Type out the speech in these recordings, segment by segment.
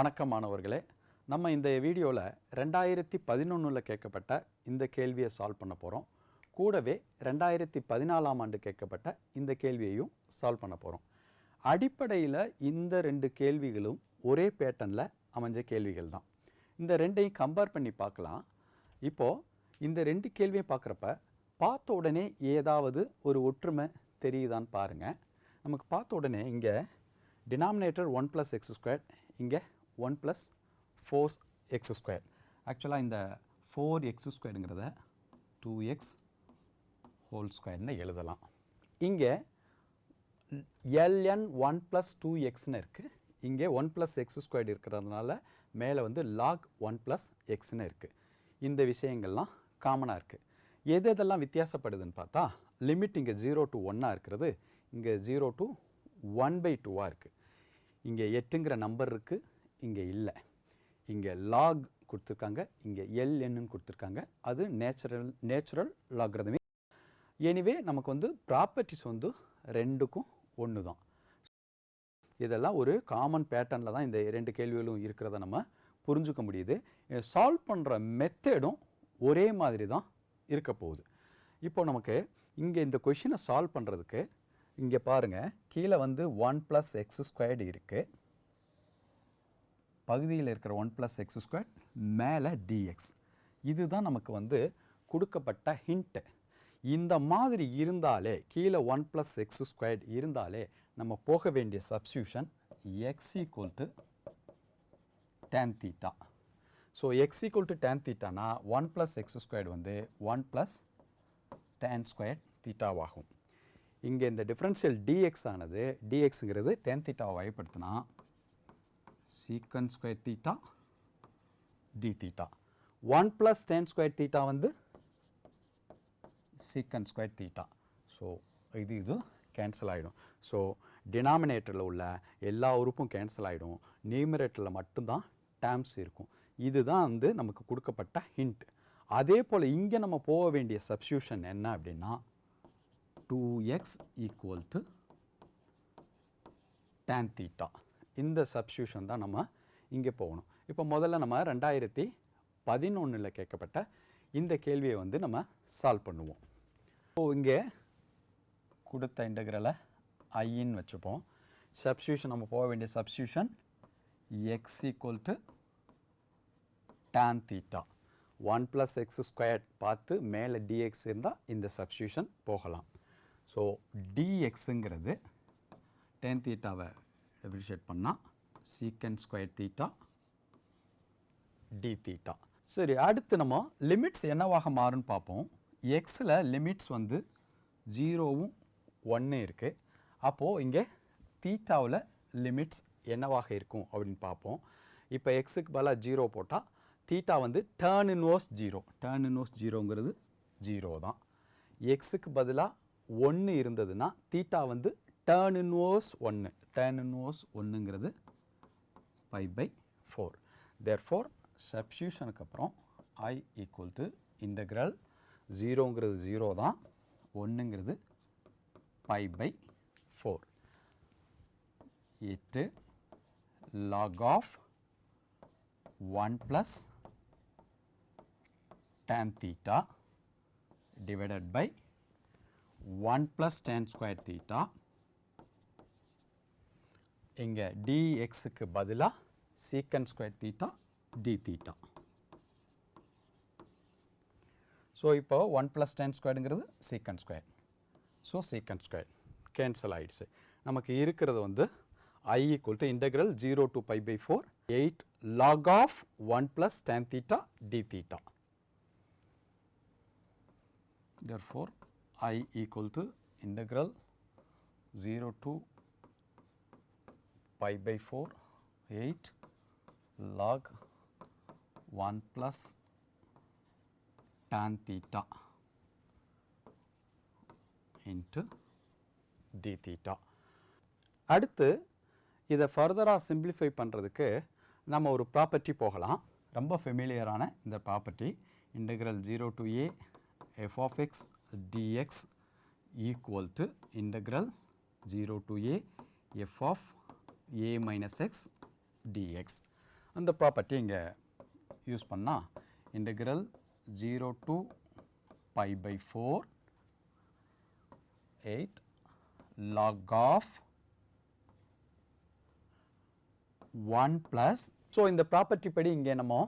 வணக்கம் மாணவர்களே நம்ம இந்த வீடியோவில் ரெண்டாயிரத்தி பதினொன்றில் கேட்கப்பட்ட இந்த கேள்வியை சால்வ் பண்ண போகிறோம் கூடவே ரெண்டாயிரத்தி பதினாலாம் ஆண்டு கேட்கப்பட்ட இந்த கேள்வியையும் சால்வ் பண்ண போகிறோம் அடிப்படையில் இந்த ரெண்டு கேள்விகளும் ஒரே பேட்டனில் அமைஞ்ச கேள்விகள் தான். இந்த ரெண்டையும் கம்பேர் பண்ணி பார்க்கலாம். இப்போது இந்த ரெண்டு கேள்வியும் பார்க்குறப்ப பார்த்த உடனே ஏதாவது ஒரு ஒற்றுமை தெரியுதான்னு பாருங்கள் நமக்கு பார்த்த உடனே இங்கே denominator one plus x square இங்கே one plus four x square. ஆக்சுவலாக இந்த ஃபோர் எக்ஸ் ஸ்கொயருங்கிறத டூ எக்ஸ் ஹோல் ஸ்கொயர்னு எழுதலாம். இங்கே எல்என் ஒன் ப்ளஸ் டூ எக்ஸ்னு இருக்குது இங்கே ஒன் ப்ளஸ் எக்ஸ் ஸ்கொயர்டு இருக்கிறதுனால மேலே வந்து லாக் ஒன் ப்ளஸ் எக்ஸ்னு இருக்குது இந்த விஷயங்கள்லாம் காமனாக இருக்குது எது எதெல்லாம் வித்தியாசப்படுதுன்னு பார்த்தா லிமிட் இங்கே ஜீரோ டு ஒன்னாக இருக்கிறது. இங்கே ஜீரோ டு ஒன் பை டூவாக இருக்குது இங்கே எட்டுங்கிற நம்பர் இருக்குது இங்கே இல்லை. இங்கே லாக் கொடுத்துருக்காங்க இங்கே எல்என்னு கொடுத்துருக்காங்க. அது நேச்சுரல் நேச்சுரல் லாக்ரதமே எனிவே நமக்கு வந்து ப்ராப்பர்ட்டிஸ் வந்து ரெண்டுக்கும் ஒன்று தான். இதெல்லாம் ஒரு காமன் பேட்டர்னில் தான் இந்த ரெண்டு கேள்விகளும் இருக்கிறத நம்ம புரிஞ்சுக்க முடியுது. சால்வ் பண்ணுற மெத்தடும் ஒரே மாதிரி தான் இருக்க போகுது. இப்போ நமக்கு இங்கே இந்த கொஷினை சால்வ் பண்ணுறதுக்கு இங்கே பாருங்கள் கீழே வந்து ஒன் ப்ளஸ் எக்ஸ் ஸ்கொயர்டு இருக்குது பகுதியில் இருக்கிற ஒன் ப்ளஸ் எக்ஸ் ஸ்கொயர் மேலே டிஎக்ஸ் இதுதான் நமக்கு வந்து கொடுக்கப்பட்ட ஹிண்ட்டு இந்த மாதிரி இருந்தாலே கீழே ஒன் ப்ளஸ் எக்ஸ் ஸ்கொயர்ட் இருந்தாலே நம்ம போக வேண்டிய substitution x equal to tan theta so x equal to tan தீட்டானா one plus x squared வந்து ஒன் ப்ளஸ் டேன் ஸ்கொயர் தீட்டாவாகும் இங்கே இந்த டிஃப்ரென்ஷியல் டிஎக்ஸ் ஆனது டிஎக்ஸுங்கிறது டேன் தீட்டாவை வகைப்படுத்தினா secant square theta d theta one plus tan square theta வந்து secant square theta so இது இது cancel ஆகிடும் ஸோ டினாமினேட்டரில் உள்ள எல்லா உறுப்பும் கேன்சல் ஆகிடும் numeratorல மட்டும்தான் டேம்ஸ் இருக்கும். இதுதான் வந்து நமக்கு கொடுக்கப்பட்ட hint. அதே போல் இங்கே நம்ம போக வேண்டிய சப்ஸ்டியூஷன் என்ன அப்படின்னா two x equal to tan theta இந்த சப்ஸ்டியூஷன் தான் நம்ம இங்கே போகணும். இப்போ முதல்ல நம்ம ரெண்டாயிரத்தி பதினொன்றில் கேட்கப்பட்ட இந்த கேள்வியை வந்து நம்ம சால்வ் பண்ணுவோம். ஸோ இங்கே கொடுத்த இன்டகிரலை ஐன்னு வச்சுப்போம். சப்ஸ்டியூஷன் நம்ம போக வேண்டிய substitution x equal to tan theta one plus x square பார்த்து மேலே டிஎக்ஸ் இருந்தால் இந்த சப்ஸ்டியூஷன் போகலாம். ஸோ டிஎக்ஸுங்கிறது டென் தீட்டாவை டெப்ரிஷியேட் பண்ணால் சீக்கன் ஸ்கொயர் தீட்டா டி தீட்டா சரி அடுத்து நம்ம லிமிட்ஸ் என்னவாக மாறும்னு பார்ப்போம். எக்ஸில் லிமிட்ஸ் வந்து ஜீரோவும் ஒன்று இருக்குது அப்போது இங்கே தீட்டாவில் லிமிட்ஸ் என்னவாக இருக்கும் அப்படின்னு பார்ப்போம். இப்போ எக்ஸுக்கு பதிலாக ஜீரோ போட்டால் தீட்டா வந்து tan inverse zero tan inverse ஜீரோங்கிறது zero தான். எக்ஸுக்கு பதிலாக ஒன்று இருந்ததுன்னா தீட்டா வந்து டேர்ன் இன்வர்ஸ் ஒன்று டேர்ன் இன்வர்ஸ் ஒன்றுங்கிறது pi by four therefore சப்ஸ்டியூஷனுக்கு அப்புறம் ஐ ஈக்குவல் டு இன்டகிரல் ஜீரோங்கிறது ஜீரோ தான் ஒன்றுங்கிறது பை பை ஃபோர் எட்டு log of one plus tan theta divided by 1 plus tan square theta இங்கே dxக்கு பதிலாக secant square theta d theta. So இப்போ one plus tan ஸ்கொயருங்கிறது secant square so secant square cancel ஆகிடுச்சு நமக்கு இருக்கிறது வந்து i equal to integral zero to pi by four eight log of one plus tan theta d theta therefore i equal to integral 0 to pi by 4 8 log 1 plus tan theta into d theta. அடுத்து இதை ஃபர்தராக simplify பண்ணுறதுக்கு நம்ம ஒரு property போகலாம். ரொம்ப ஃபெமிலியரான இந்த property integral zero to a f of x dx integral zero integral 0 to a a minus x dx. அந்த property இங்கே யூஸ் பண்ணால் integral zero to pi by four eight log of one plus so இந்த property படி இங்கே நம்ம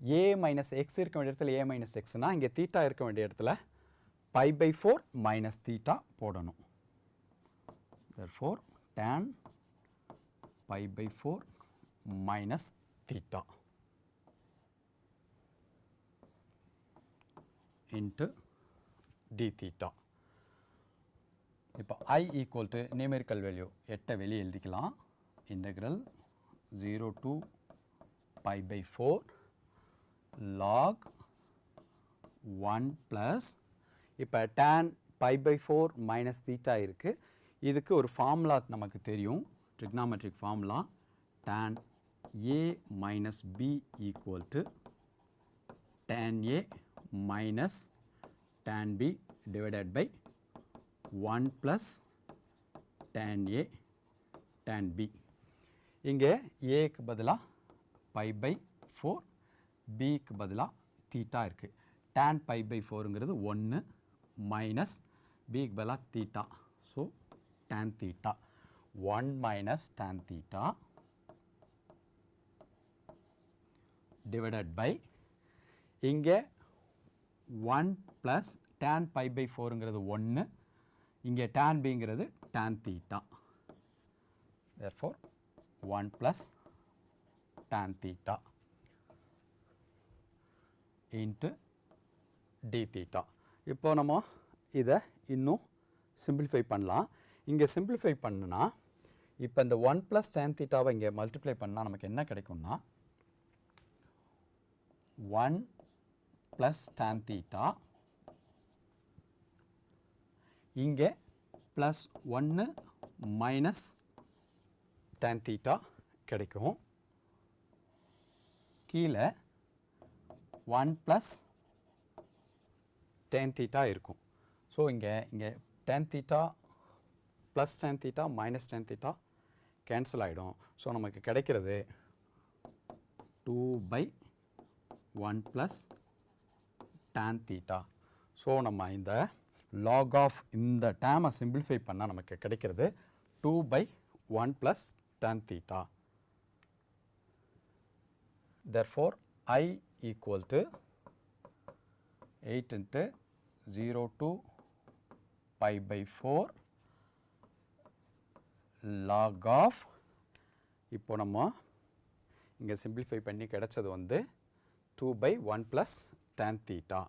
ஏ minus X இருக்க வேண்டிய இடத்துல ஏ மைனஸ் நான் இங்கே தீட்டா இருக்க வேண்டிய இடத்துல pi by four minus theta போடணும். Therefore tan pi by 4 minus theta into d theta இப்போ i equal to numerical value எட்டை வெளியே எழுதிக்கலாம் integral 0 to pi by 4 log 1 plus இப்போ tan pi by 4 minus theta இருக்கு இதுக்கு ஒரு ஃபார்முலா நமக்கு தெரியும் trigonometric formula tan a minus b equal to tan a minus tan b divided by 1 plus tan a tan b இங்கே ஏக்கு பதிலாக by by four பிக்கு பதிலா theta இருக்கு tan பை பை ஃபோருங்கிறது ஒன்று மைனஸ் பிக்கு பதிலா theta so tan theta 1 minus tan theta divided by இங்கே 1 plus tan pi by 4 இங்கிறது 1 இங்கே tan b இங்கிறது tan theta therefore 1 plus tan theta into d theta இப்போ நம்ம இதை இன்னும் சிம்பிளிஃபை பண்ணலாம் இங்கே சிம்பிளிஃபை பண்ணுனா இப்போ இந்த ஒன் ப்ளஸ் டேன் தீட்டாவை இங்கே மல்டிப்ளை பண்ணால் நமக்கு என்ன கிடைக்கும்னா ஒன் ப்ளஸ் டேன் தீட்டா இங்கே ப்ளஸ் ஒன்று மைனஸ் டேன் தீட்டா கிடைக்கும். கீழே ஒன் ப்ளஸ் டேன் தீட்டா இருக்கும். ஸோ இங்கே இங்கே tan theta plus tan theta minus tan theta cancel ஆகிடும் ஸோ நமக்கு கிடைக்கிறது two by one plus tan theta so நம்ம இந்த லாக் ஆஃப் இந்த டேமை சிம்பிளிஃபை பண்ணால் நமக்கு கிடைக்கிறது two by one plus tan theta therefore i equal to 8 into 0 to pi by 4 log of இப்போ நம்ம இங்கே சிம்பிளிஃபை பண்ணி கிடைச்சது வந்து two by one plus tan theta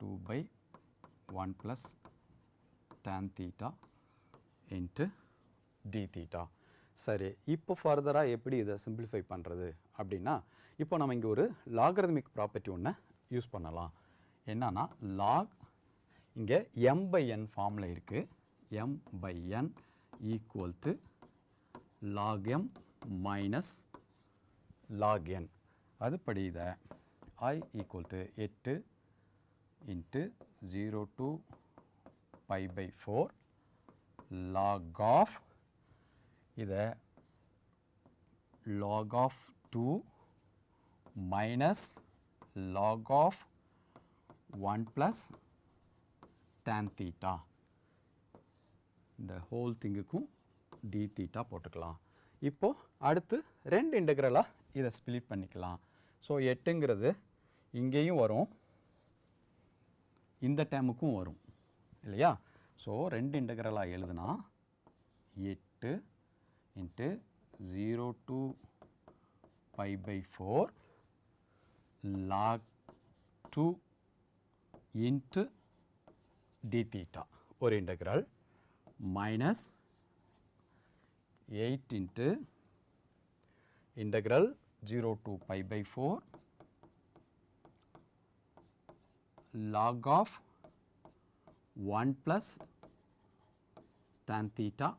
two by one plus tan theta into d theta சரி இப்போ ஃபர்தராக எப்படி இதை சிம்பிளிஃபை பண்ணுறது அப்படின்னா இப்போ நம்ம இங்கே ஒரு லாகரதமிக் ப்ராப்பர்ட்டி ஒன்று யூஸ் பண்ணலாம். என்னன்னா லாக் இங்கே எம் பை என் ஃபார்மில் இருக்குது m by n equal to log m minus log n அதுபடி இதை ஐ ஈக்குவல் டு எட்டு into zero to pi by four log of இதை log of 2 minus log of 1 plus tan theta. இந்த whole திங்குக்கும் d theta போட்டுக்கலாம். இப்போது அடுத்து ரெண்டு இன்டகிரலாக இதை ஸ்பிளிட் பண்ணிக்கலாம். ஸோ எட்டுங்கிறது இங்கேயும் வரும் இந்த டேமுக்கும் வரும் இல்லையா? ஸோ ரெண்டு இன்டகிரலாக எழுதுனா எட்டு into zero to five by four log two into d theta ஒரு integral minus 8 into integral 0 to pi by 4 log of 1 plus tan theta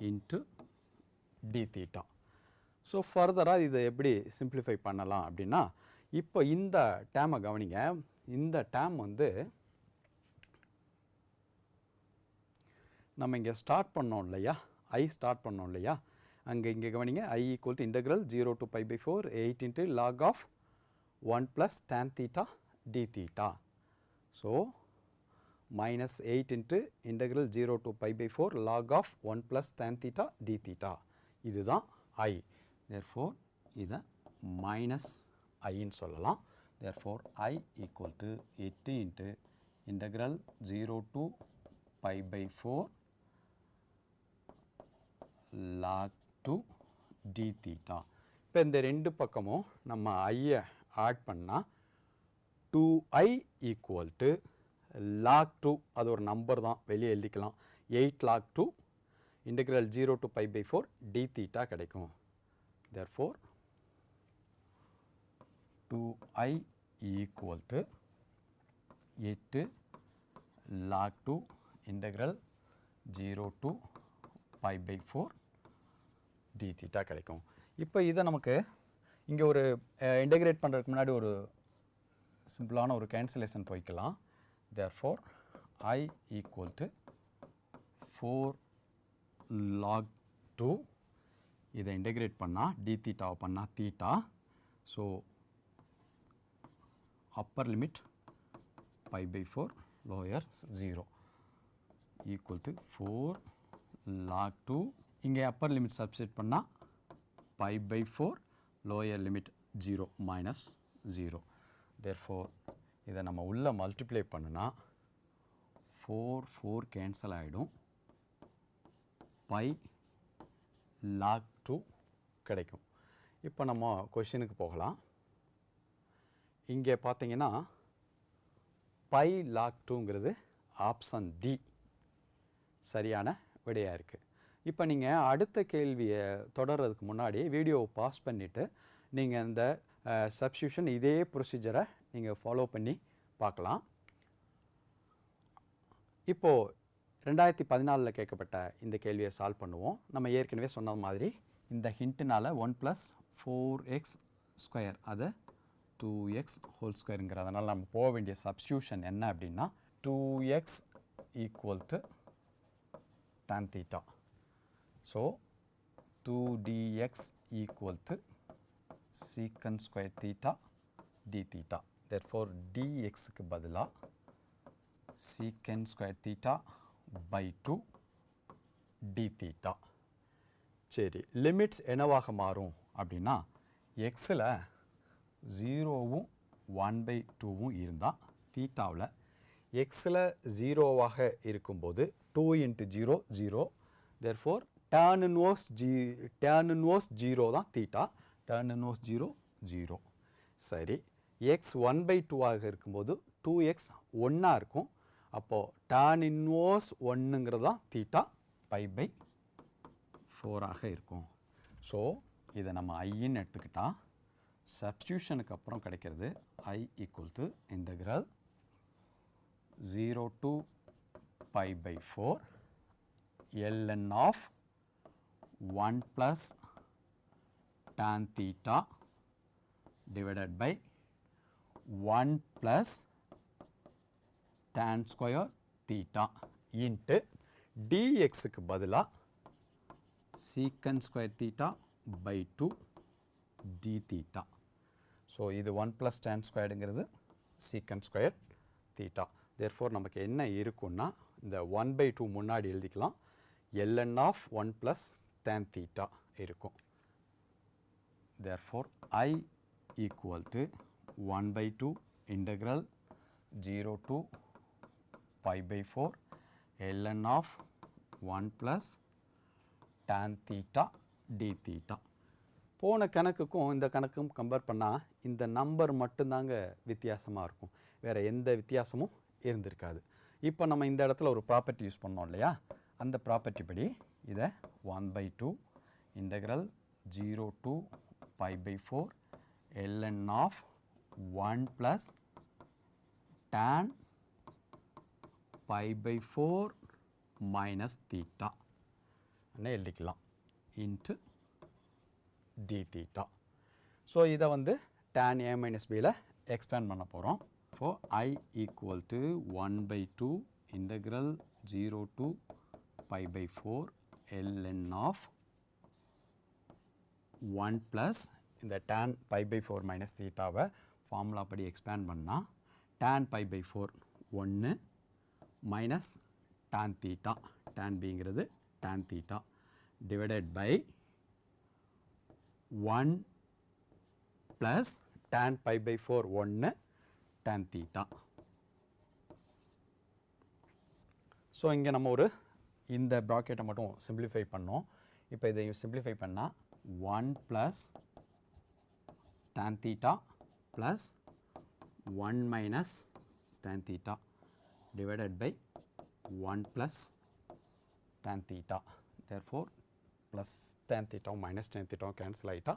into d theta. So, further இது எப்படி simplify பண்ணலாம் அப்படின்னா இப்போ இந்த டேமை கவனிங்க இந்த டேம் வந்து நம்ம இங்கே ஸ்டார்ட் பண்ணோம் இல்லையா? ஐ ஸ்டார்ட் பண்ணோம் இல்லையா? அங்கே இங்கே கவனிங்க. I equal to integral zero to pi by four eight into log of one plus tan theta d theta so minus eight into integral zero to pi by four log of one plus tan theta d theta இதுதான் I therefore இதை minus ஐன்னு சொல்லலாம். Therefore I equal to எட்டு into integral zero to pi by four log two d theta. இப்போ இந்த ரெண்டு பக்கமும் நம்ம ஐயை ஆட் பண்ணால் two I equal to log two அது ஒரு நம்பர் தான். வெளியே எழுதிக்கலாம். Eight log two integral zero to pi by four d theta கிடைக்கும். Therefore two I equal to எட்டு log two integral zero to pi by four d theta கிடைக்கும். இப்போ இதை நமக்கு இங்கே ஒரு இன்டெகிரேட் பண்ணுறதுக்கு முன்னாடி ஒரு சிம்பிளான ஒரு கேன்சலேஷன் போய்க்கலாம். Therefore I equal to four log two இதை இன்டெகிரேட் பண்ணால் டி தீட்டாவை பண்ணால் theta so upper limit pi by four lower zero equal to four log two இங்கே அப்பர் லிமிட் சப்ஸ்டிட் பண்ணால் pi by four lower limit zero minus zero therefore இதை நம்ம உள்ளே multiply பண்ணுனா ஃபோர் ஃபோர் கேன்சல் ஆகிடும் pi log two கிடைக்கும். இப்போ நம்ம கொஷினுக்கு போகலாம். இங்கே பார்த்தீங்கன்னா பை லாக் டூங்கிறது ஆப்ஷன் டி சரியான விடையாக இருக்குது இப்போ நீங்கள் அடுத்த கேள்வியை தொடர்றதுக்கு முன்னாடி வீடியோவை பாஸ் பண்ணிவிட்டு நீங்கள் இந்த சப்ஸ்டியூஷன் இதே ப்ரொசீஜரை நீங்கள் ஃபாலோ பண்ணி பார்க்கலாம். இப்போது ரெண்டாயிரத்தி பதினாலில் கேட்கப்பட்ட இந்த கேள்வியை சால்வ் பண்ணுவோம். நம்ம ஏற்கனவே சொன்ன மாதிரி இந்த ஹிண்ட்டுனால் one plus four x square அது டூ எக்ஸ் ஹோல் ஸ்கொயருங்கிறதுனால நம்ம போக வேண்டிய சப்ஸ்டியூஷன் என்ன அப்படின்னா two x equal to tan theta So, 2 dx equal to secant square theta d theta. Therefore, dx க்கு பதிலா secant square theta by 2 d theta. சரி limits என்னவாக மாறும் அப்படின்னா எக்ஸில் ஜீரோவும் ஒன் பை டூவும் இருந்தால் தீட்டாவில் எக்ஸில் ஜீரோவாக இருக்கும்போது 2 into 0, 0, therefore tan inverse g g tan inverse zero தான் theta. tan inverse zero zero. சரி எக்ஸ் ஒன் பை டூவாக இருக்கும்போது டூ எக்ஸ் ஒன்னாக இருக்கும். அப்போது tan inverse ஒன்றுங்கிறது தான் தீட்டா. பை பை ஆக இருக்கும். ஸோ இதை நம்ம ஐன்னு எடுத்துக்கிட்டால் சப்ஸ்டியூஷனுக்கு அப்புறம் கிடைக்கிறது I equal to integral zero to pi by four ln of 1 plus tan theta divided by 1 plus tan square theta into dx க்கு பதிலா secant square theta by 2 d theta So, இது ஒன் ப்ளஸ் டேன் ஸ்கொயர்டுங்கிறது secant square theta. Therefore, நமக்கு என்ன இருக்குன்னா இந்த 1 by 2 முன்னாடி எழுதிக்கலாம் ln of 1 plus tan theta இருக்கும். Therefore i equal to 1 by 2 integral 0 to pi by 4 ln of 1 plus tan theta d theta. போன கணக்குக்கும் இந்த கணக்கும் கம்பேர் பண்ணால் இந்த நம்பர் மட்டும்தாங்க வித்தியாசமாக இருக்கும். வேறு எந்த வித்தியாசமும் இருந்திருக்காது. இப்போ நம்ம இந்த இடத்துல ஒரு ப்ராப்பர்ட்டி யூஸ் பண்ணோம் இல்லையா? அந்த ப்ராப்பர்ட்டி படி இதை one by two integral zero to pi by 4 ln of 1 plus tan pi by 4 minus theta. எழுதிக்கலாம். இன்ட்டு டி தீட்டா ஸோ இதை வந்து டேன் a மைனஸ் பியில் எக்ஸ்பேண்ட் பண்ண போகிறோம் so I equal to one by two integral zero to pi by four ln of one plus இந்த tan pi by four minus தீட்டாவை formula படி expand பண்ணால் tan pi by four ஒன்று minus tan theta tan பிங்கிறது tan theta divided by one plus tan pi by four ஒன்று tan theta so இங்கே நம்ம ஒரு இந்த ப்ராக்கெட்டை மட்டும் சிம்பிளிஃபை பண்ணோம் இப்போ இதை சிம்பிளிஃபை பண்ணால் one plus tan theta plus 1 minus tan theta divided by 1 plus tan theta. Therefore, plus tan theta minus tan theta cancel ஆயிட்டா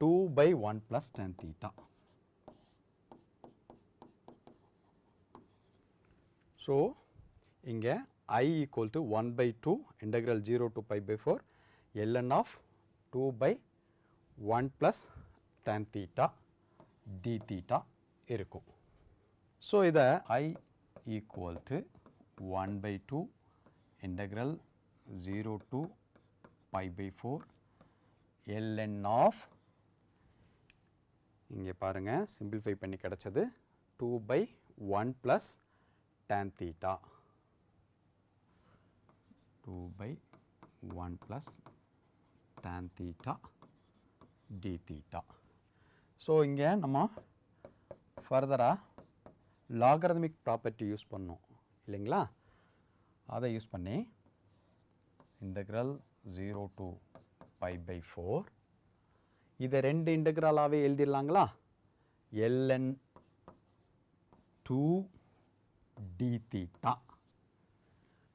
2 by 1 plus tan theta. So, இங்கே i equal to 1 by 2 integral 0 to pi by 4 ln of 2 by 1 plus tan theta d theta இருக்கும் So, இதை i equal to 1 by 2 integral 0 to pi by 4 ln of இங்கே பாருங்க simplify பண்ணி கடச்சது 2 by 1 plus tan theta 2 by 1 plus tan theta d theta. So இங்கே நம்ம ஃபர்தராக logarithmic property use பண்ணும். இல்லைங்களா? அதை யூஸ் பண்ணி integral zero to pi pi four இதை ரெண்டு இன்டகிரலாகவே எழுதிடலாங்களா? எல்என் டூ டி தீட்டா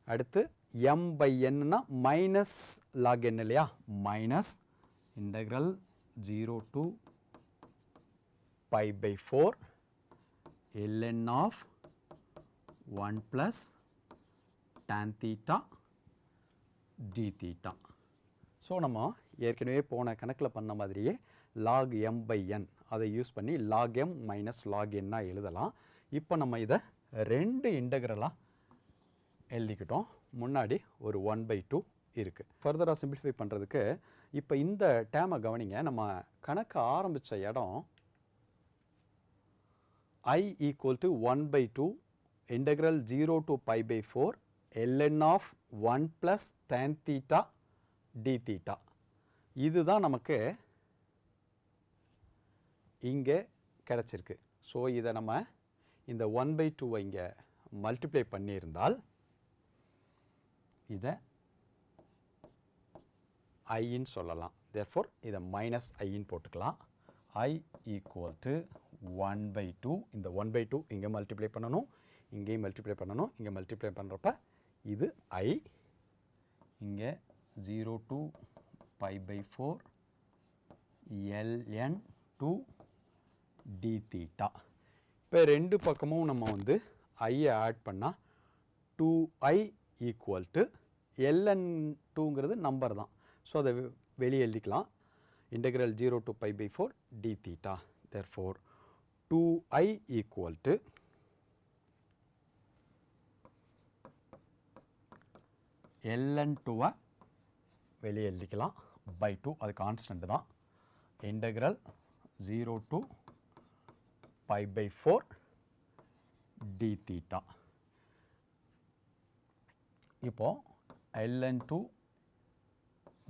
அடுத்து எம் பை என்னன்னா மைனஸ் லாக் என் இல்லையா? Minus integral zero to pi by 4 ln of 1 plus tan theta d theta. So நம்ம ஏற்கனவே போன கணக்கில் பண்ண மாதிரியே log m by n அதை யூஸ் பண்ணி log m minus log n எழுதலாம். இப்போ நம்ம இதை ரெண்டு இன்டகிரலாக எழுதிக்கிட்டோம். முன்னாடி ஒரு ஒன் பை டூ இருக்குது ஃபர்தராக சிம்பிளிஃபை பண்ணுறதுக்கு இப்போ இந்த டேமை கவனிங்க. நம்ம கணக்கு ஆரம்பித்த இடம் i equal to 1 by 2 integral 0 to pi by 4 ln of 1 plus tan theta d theta. இதுதான் நமக்கு இங்கே கிடச்சிருக்கு. ஸோ இதை நம்ம இந்த ஒன் பை டூவை இங்கே மல்டிப்ளை பண்ணியிருந்தால் இதை ஐன்னு சொல்லலாம். தேர்ஃபோர் இதை மைனஸ் ஐன்னு போட்டுக்கலாம். i equal to one by two இந்த ஒன் பை டூ இங்கே மல்டிப்ளை பண்ணணும். இங்கேயும் மல்டிப்ளை பண்ணணும். இங்கே மல்டிப்ளை பண்ணுறப்ப இது ஐ இங்கே zero to pi by four ln two d theta இப்போ ரெண்டு பக்கமும் நம்ம வந்து ஐயை ஆட் பண்ணால் two i equal to ln டூங்கிறது number தான். ஸோ அதை வெ- வெளியே எழுதிக்கலாம். Integral 0 to pi by 4 d theta. Therefore, 2i equal to ln 2 வெளியே எழுதிக்கலாம். பை டூ அது கான்ஸ்டன்ட் தான். Integral zero to pi by four d theta இப்போது ln two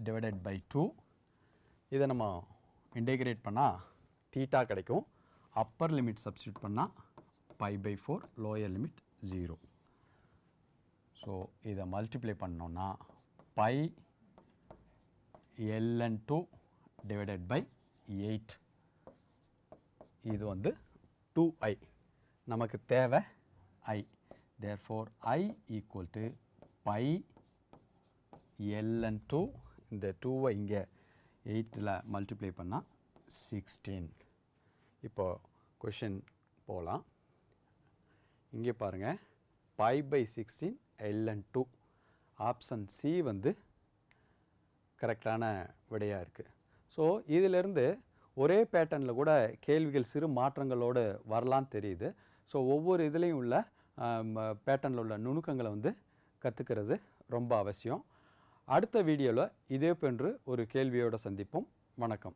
divided by two இதை நம்ம இன்டெகிரேட் பண்ணால் தீட்டா கிடைக்கும். அப்பர் லிமிட் சப்ஸ்டியூட் பண்ணால் pi by four lower limit zero so இதை மல்டிப்ளை பண்ணோன்னா pi ln two divided by eight இது வந்து டூ ஐ நமக்கு தேவை i therefore i equal to pi ln two இந்த டூவை இங்கே எயிட்டில் மல்டிப்ளை பண்ணால் சிக்ஸ்டீன் இப்போ கொஷின் போகலாம் இங்கே பாருங்கள் pi by sixteen ln two option c வந்து கரெக்டான விடையாக இருக்குது ஸோ இதிலிருந்து ஒரே பேட்டர்னில் கூட கேள்விகள் சிறு மாற்றங்களோடு வரலான்னு தெரியுது. ஸோ ஒவ்வொரு இதுலேயும் உள்ள பேட்டர்னில் உள்ள நுணுக்கங்களை வந்து கற்றுக்கிறது ரொம்ப அவசியம். அடுத்த வீடியோவில் இதே போன்று ஒரு கேள்வியோடு சந்திப்போம். வணக்கம்.